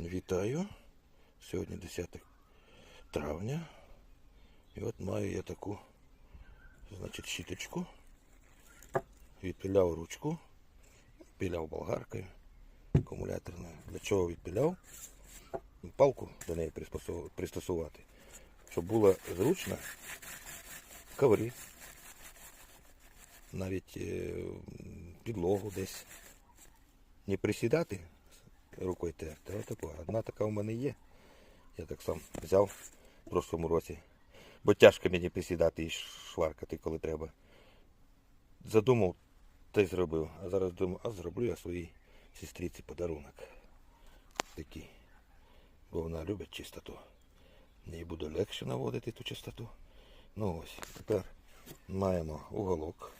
Вітаю. Сьогодні 10 травня. І от маю я таку, значить, щіточку. Відпіляв ручку, піляв болгаркою, акумуляторною. Для чого відпіляв? Палку до неї пристосувати. Щоб було зручно коври. Навіть е, підлогу десь не присідати рукою терти. Така. Одна така у мене є. Я так сам взяв в прошлому році. Бо тяжко мені присідати і шваркати, коли треба. Задумав та й зробив. А зараз думаю, а зроблю я своїй сестріці подарунок. Такий. Бо вона любить чистоту. Їй буде легше наводити ту чистоту. Ну ось, тепер маємо уголок.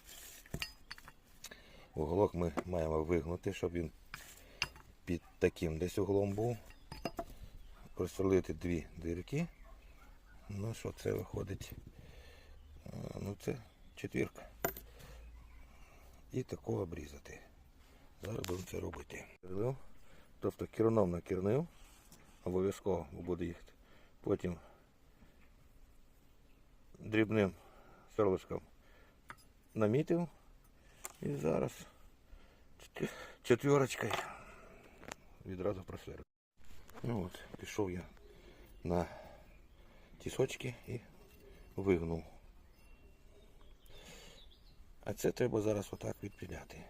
Уголок ми маємо вигнути, щоб він під таким десь углом був. Просверлити дві дирки. Ну що це виходить? Е, Ну це четвірка. І таку обрізати. Зараз будемо це робити. Тобто керном накернив. Обов'язково буде їхати. Потім дрібним сверлишком намітив. І зараз чет- четверочкою відразу просверлив. Ну от, пішов я на тісочки і вигнув. А це треба зараз отак відпіляти.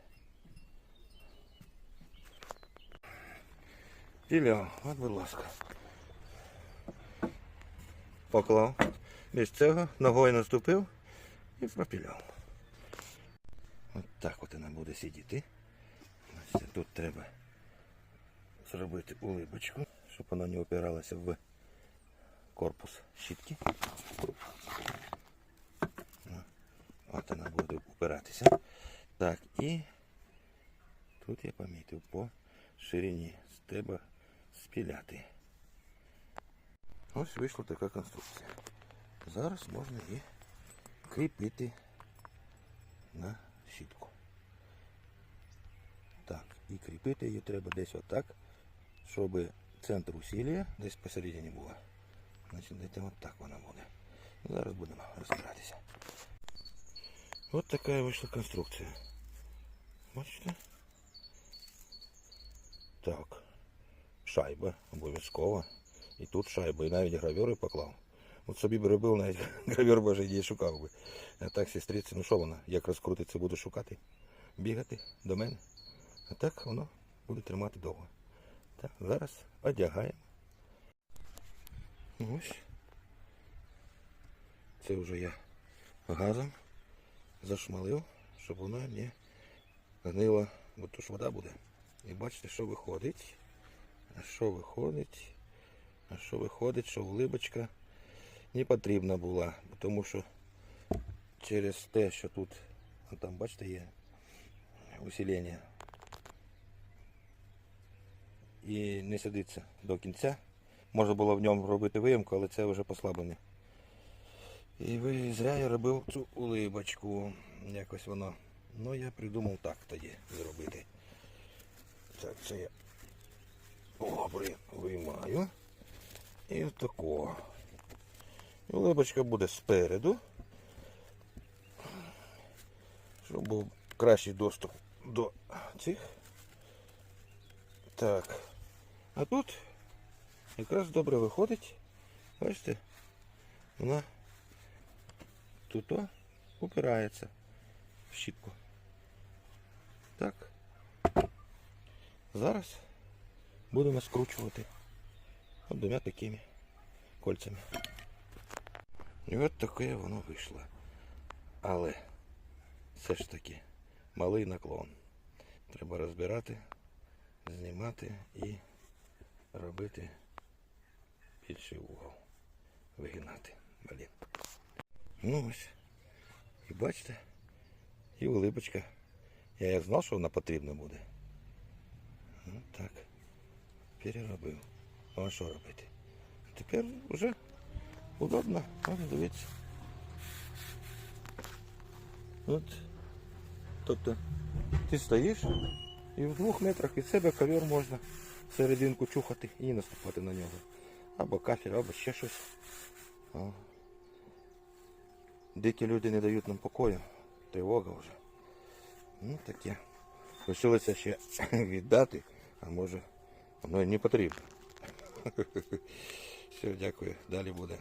Піляв, от будь ласка. Поклав. Без цього ногою наступив і пропіляв. От так от вона буде сидіти. Тут треба зробити улибочку, щоб вона не опиралася в корпус щітки. От вона буде упиратися. Так, і тут я помітив по ширині треба спіляти. Ось вийшла така конструкція. Зараз можна і кріпити на щітку. Так, і кріпити її треба десь отак, щоб центр усилля десь посередині було. Значить, десь от так вона буде. Зараз будемо розбиратися. От така вийшла конструкція. Бачите? Так. Шайба обов'язково. І тут шайба, і навіть гравюри поклав. От собі б робив, навіть гравюр боже її шукав би. А так, сестриці, ну що вона, як розкрутиться, буду шукати, бігати до мене. А так воно буде тримати довго. Зараз одягаємо. Ось. Це вже я газом зашмалив, щоб воно не гнило, бо то ж вода буде. І бачите, що виходить. А що виходить? А що виходить, що улибочка не потрібна була, тому що через те, що тут, там бачите, є усилення. І не сидиться до кінця. Можна було в ньому робити виємку, але це вже послаблення. І ви зря я робив цю улибочку. Якось воно. Ну я придумав так тоді зробити. Так, це я добре виймаю. І отако. Улибочка буде спереду. Щоб був кращий доступ до цих. Так. А тут якраз добре виходить. Бачите? Вона тут о, упирається в щітку. Так. Зараз будемо скручувати от двома такими кольцями. І от таке воно вийшло. Але все ж таки малий наклон. Треба розбирати, знімати і робити більший угол. Вигинати. Блін. Ну ось. І бачите, і улипочка. Я знав, що вона потрібна буде. Ну так. Переробив. Ну а що робити? Тепер вже удобно. Можна дивитися. От. Тобто ти стоїш і в двох метрах від себе ковер можна серединку чухати і наступати на нього. Або кафель, або ще щось. Дикі люди не дають нам покою. Тривога вже. Ну таке. Лишилося ще віддати, а може воно і не потрібно. Все, дякую. Далі буде.